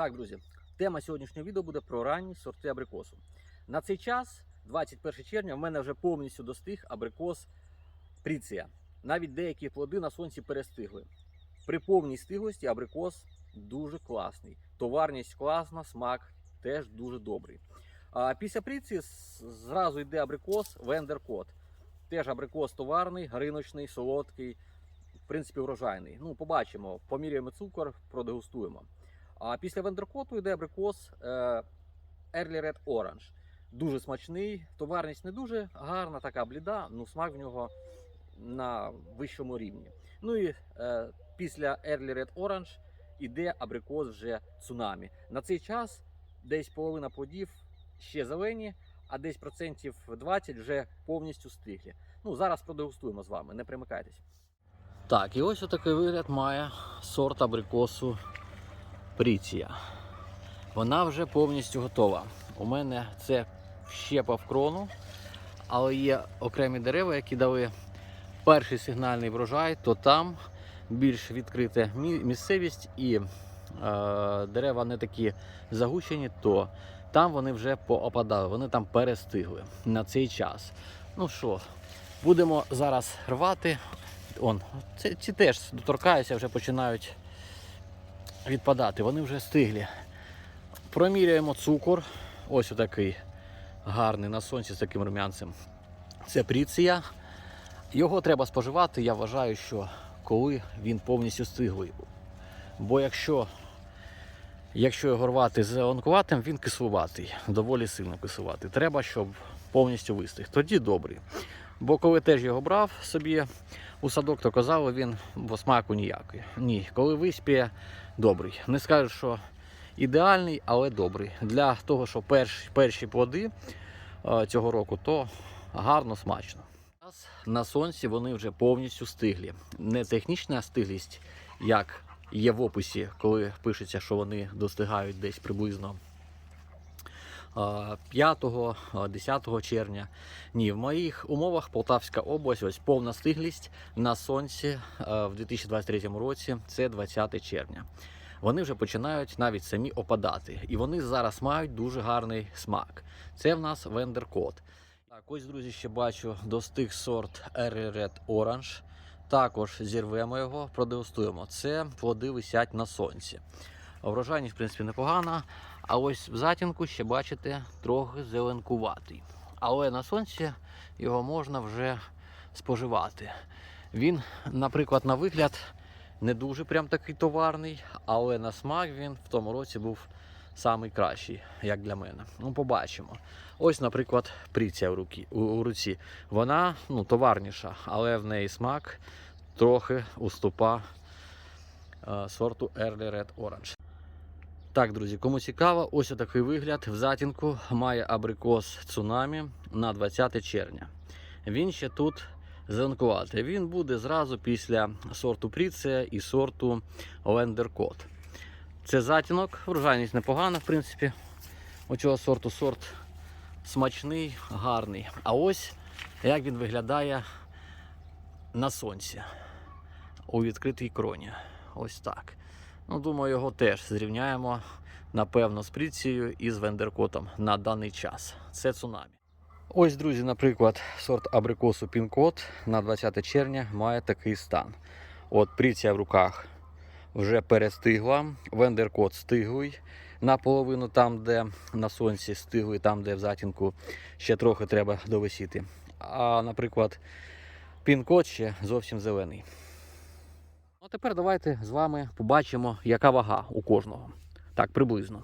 Так, друзі, тема сьогоднішнього відео буде про ранні сорти абрикосу. На цей час, 21 червня, в мене вже повністю достиг абрикос Пріція. Навіть деякі плоди на сонці перестигли. При повній стиглості абрикос дуже класний. Товарність класна, смак теж дуже добрий. А після Пріції зразу йде абрикос Вендеркот. Теж абрикос товарний, риночний, солодкий, в принципі, врожайний. Ну, побачимо, поміряємо цукор, продегустуємо. А після вендеркоту йде абрикос е, Early Red Orange. Дуже смачний, товарність не дуже гарна, така бліда, ну смак в нього на вищому рівні. Ну і е, після Early Red Orange іде абрикос вже цунамі. На цей час десь половина плодів ще зелені, а десь процентів 20 вже повністю стиглі. Ну, зараз продегустуємо з вами, не примикайтесь. Так, і ось отакий вигляд має сорт абрикосу Пріція. Вона вже повністю готова. У мене це щепа в крону, але є окремі дерева, які дали перший сигнальний врожай, то там більш відкрита місцевість і е, дерева не такі загущені, то там вони вже поопадали, вони там перестигли на цей час. Ну що, будемо зараз рвати. Он, ці, ці теж доторкаюся, вже починають відпадати. Вони вже стиглі. Проміряємо цукор. Ось отакий гарний на сонці з таким рум'янцем. Це пріція. Його треба споживати, я вважаю, що коли він повністю стиглий. Бо якщо, якщо його рвати зеленкуватим, він кислуватий, доволі сильно кислуватий. Треба, щоб повністю вистиг. Тоді добрий. Бо коли теж його брав собі у садок, то казали, він бо смаку ніякий. Ні, коли виспіє, добрий. Не скажу, що ідеальний, але добрий. Для того, що перші, перші плоди е, цього року, то гарно, смачно. На сонці вони вже повністю стиглі. Не технічна стиглість, як є в описі, коли пишеться, що вони достигають десь приблизно 5-10 червня. Ні, в моїх умовах Полтавська область, ось повна стиглість на сонці е, в 2023 році це 20 червня. Вони вже починають навіть самі опадати. І вони зараз мають дуже гарний смак. Це в нас вендеркот. Так, ось, друзі, ще бачу достиг сорт Early Red Orange. Також зірвемо його, продегустуємо. Це плоди висять на сонці. Врожайність, в принципі, непогана. А ось в затінку ще бачите трохи зеленкуватий. Але на сонці його можна вже споживати. Він, наприклад, на вигляд не дуже прям такий товарний, але на смак він в тому році був самий кращий, як для мене. Ну, побачимо. Ось, наприклад, приця в, руки, у, у руці. Вона ну, товарніша, але в неї смак трохи уступа е, сорту Early Red Orange. Так, друзі, кому цікаво, ось такий вигляд в затінку має абрикос цунамі на 20 червня. Він ще тут зеленкуватий. Він буде зразу після сорту Пріцея і сорту Лендеркот. Це затінок, врожайність непогана, в принципі. Оцього сорту сорт смачний, гарний. А ось як він виглядає на сонці у відкритій кроні. Ось так. Ну, думаю, його теж зрівняємо, напевно, з Пріцією і з Вендеркотом на даний час. Це цунамі. Ось, друзі, наприклад, сорт абрикосу Пінкот на 20 червня має такий стан. От Пріція в руках вже перестигла, Вендеркот стиглий наполовину там, де на сонці стиглий, там, де в затінку ще трохи треба довисіти. А, наприклад, Пінкот ще зовсім зелений. Ну, а тепер давайте з вами побачимо, яка вага у кожного. Так, приблизно.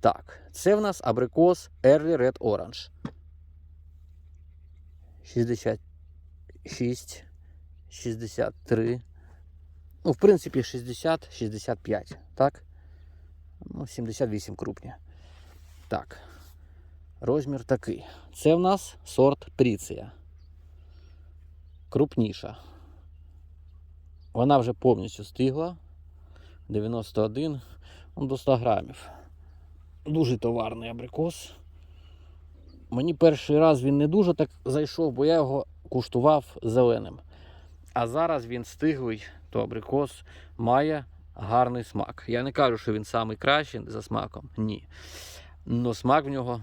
Так, це в нас абрикос Early Red Orange. 66, 63. Ну, в принципі, 60, 65. Так? Ну, 78 крупні. Так. Розмір такий. Це в нас сорт Пріція. Крупніша. Вона вже повністю стигла. 91 ну, до 100 грамів. Дуже товарний абрикос. Мені перший раз він не дуже так зайшов, бо я його куштував зеленим. А зараз він стиглий, то абрикос має гарний смак. Я не кажу, що він самий кращий за смаком. Ні. Но смак в нього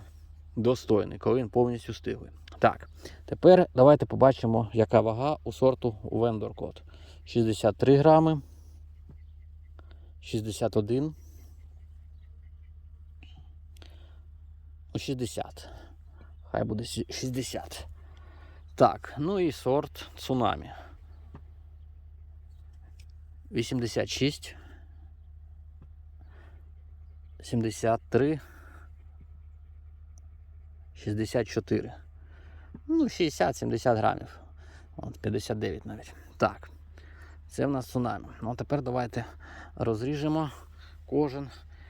достойний, коли він повністю стиглий. Так, тепер давайте побачимо, яка вага у сорту Code. 63 грами, 61, 60. Хай буде 60. Так, ну і сорт цунамі. 86, 73, 64. Ну, 60-70 грамів. От 59 навіть. Так. Це в нас цунамі. Ну, а тепер давайте розріжемо кожен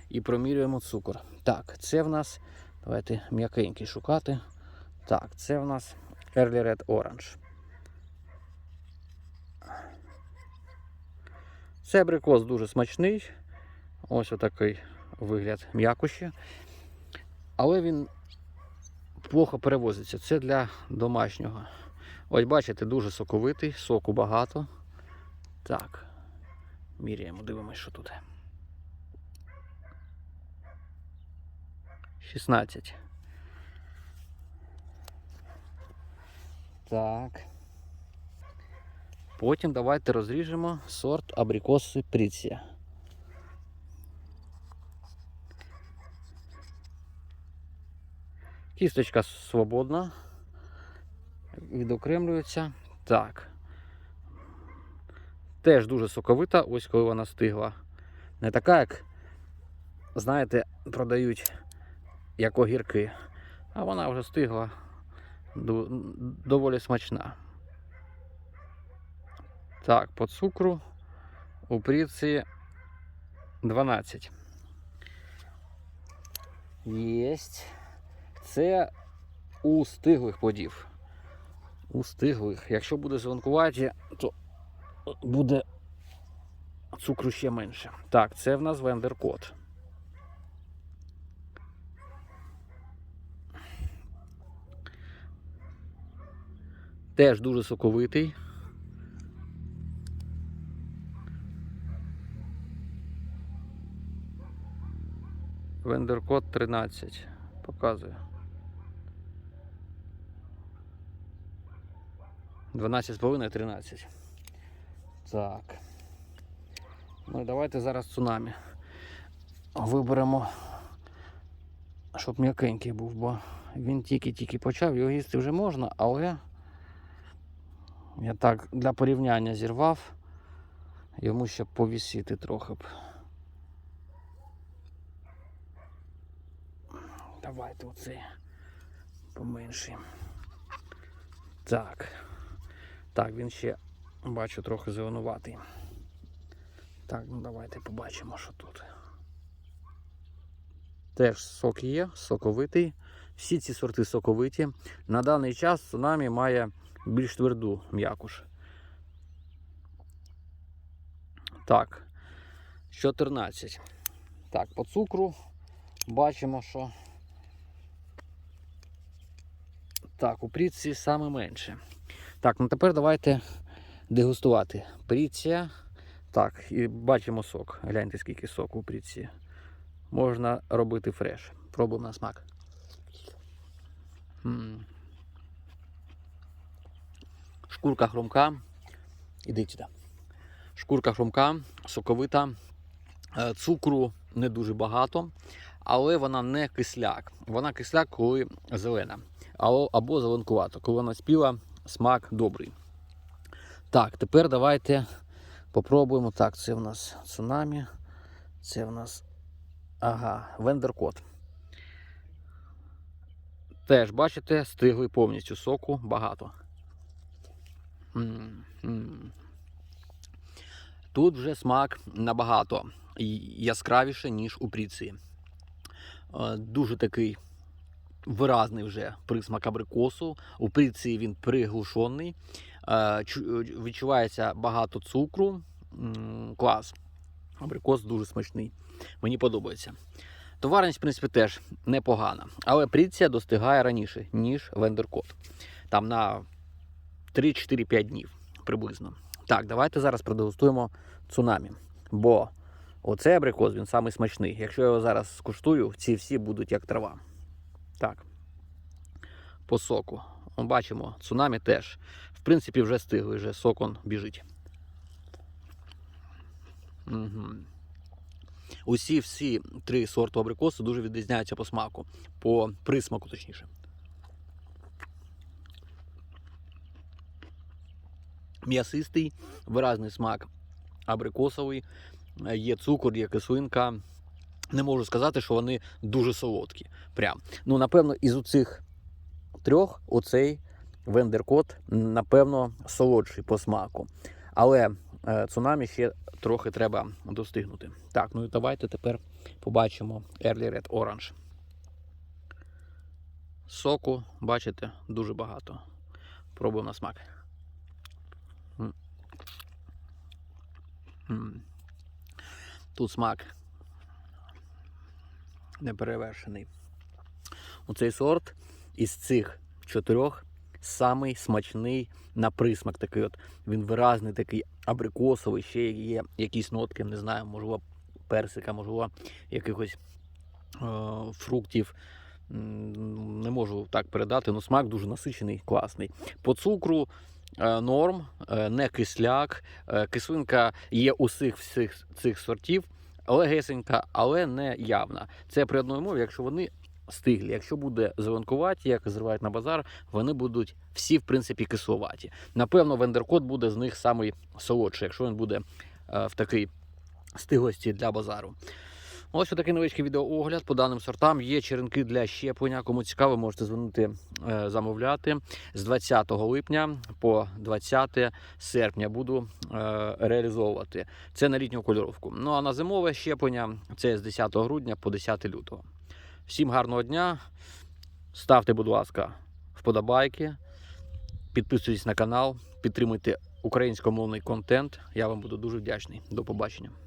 і промірюємо цукор. Так, це в нас. Давайте м'якенький шукати. Так, це в нас Early Red Orange. Це абрикос дуже смачний. Ось отакий вигляд м'якощі. Але він плохо перевозиться. Це для домашнього. Ось бачите, дуже соковитий, соку багато. Так. Міряємо, дивимось, що тут. 16. Так. Потім давайте розріжемо сорт абрикоси Пріція. Кісточка свободна. Відокремлюється. Так. Теж дуже соковита, ось коли вона стигла. Не така, як, знаєте, продають як огірки. А вона вже стигла доволі смачна. Так, по цукру у пріці 12. Єсть. Це у стиглих плодів. У стиглих. Якщо буде зеленкуваті, то буде цукру ще менше. Так, це в нас вендер-код. Теж дуже соковитий. Вендер-код 13. Показую. 12,5 13. Так. Ну і давайте зараз цунамі. Виберемо, щоб м'якенький був, бо він тільки-тільки почав, його їсти вже можна, але я так для порівняння зірвав. Йому ще повісити трохи б. Давайте оцей поменший. Так. Так, він ще бачу трохи зеленуватий. Так, ну давайте побачимо, що тут. Теж сок є, соковитий. Всі ці сорти соковиті. На даний час цунамі має більш тверду м'якуш. Так, 14. Так, по цукру бачимо, що так, у прітці саме менше. Так, ну тепер давайте дегустувати. Пріція. Так, і бачимо сок. Гляньте, скільки соку у пріці. Можна робити фреш. Пробуємо на смак. М. Шкурка хрумка. Ідіть сюди. Шкурка хрумка, соковита. Е, Цукру не дуже багато, але вона не кисляк. Вона кисляк, коли зелена. Або зеленкувато. Коли вона спіла, смак добрий. Так, тепер давайте попробуємо. Так, це в нас цунамі. Це в нас. Ага, вендеркот. Теж, бачите, стигли повністю соку багато. Тут вже смак набагато яскравіше, ніж у пріці. Е, Дуже такий виразний вже присмак абрикосу. У пріці він приглушений. Е, Відчувається багато цукру. Клас. Абрикос дуже смачний. Мені подобається. Товарність, в принципі, теж непогана. Але пріція достигає раніше, ніж вендеркот. Там на 3-4-5 днів приблизно. Так, давайте зараз продегустуємо цунамі. Бо Оцей абрикос, він самий смачний. Якщо я його зараз скуштую, ці всі будуть як трава. Так. По соку. Бачимо, цунамі теж. В принципі, вже стиглий, вже сок он біжить. Угу. Усі всі три сорту абрикосу дуже відрізняються по смаку, по присмаку, точніше. М'ясистий, виразний смак абрикосовий, е, є цукор, є кислинка. Не можу сказати, що вони дуже солодкі. Прям. Ну, напевно, із оцих трьох оцей вендеркот, напевно, солодший по смаку. Але е, цунамі ще трохи треба достигнути. Так, ну і давайте тепер побачимо Early Red Orange. Соку, бачите, дуже багато. Пробуємо на смак. Тут смак неперевершений. Оцей сорт із цих чотирьох самий смачний на присмак такий. От. Він виразний, такий абрикосовий, ще є якісь нотки, не знаю, можливо, персика, можливо, якихось е, фруктів. Не можу так передати, але смак дуже насичений, класний. По цукру е, норм, е, не кисляк. Е, Кислинка є у всіх всіх цих сортів, легесенька, але не явна. Це при одній умові, якщо вони стиглі. Якщо буде зеленкуваті, як зривають на базар, вони будуть всі, в принципі, кисловаті. Напевно, вендеркот буде з них самий солодший, якщо він буде е, в такій стиглості для базару. Ось такий невеличкий відеоогляд по даним сортам. Є черенки для щеплення. Кому цікаво, можете дзвонити е, замовляти. З 20 липня по 20 серпня буду е, реалізовувати. Це на літню кольоровку. Ну а на зимове щеплення це з 10 грудня по 10 лютого. Всім гарного дня. Ставте, будь ласка, вподобайки, підписуйтесь на канал, підтримуйте українськомовний контент. Я вам буду дуже вдячний. До побачення.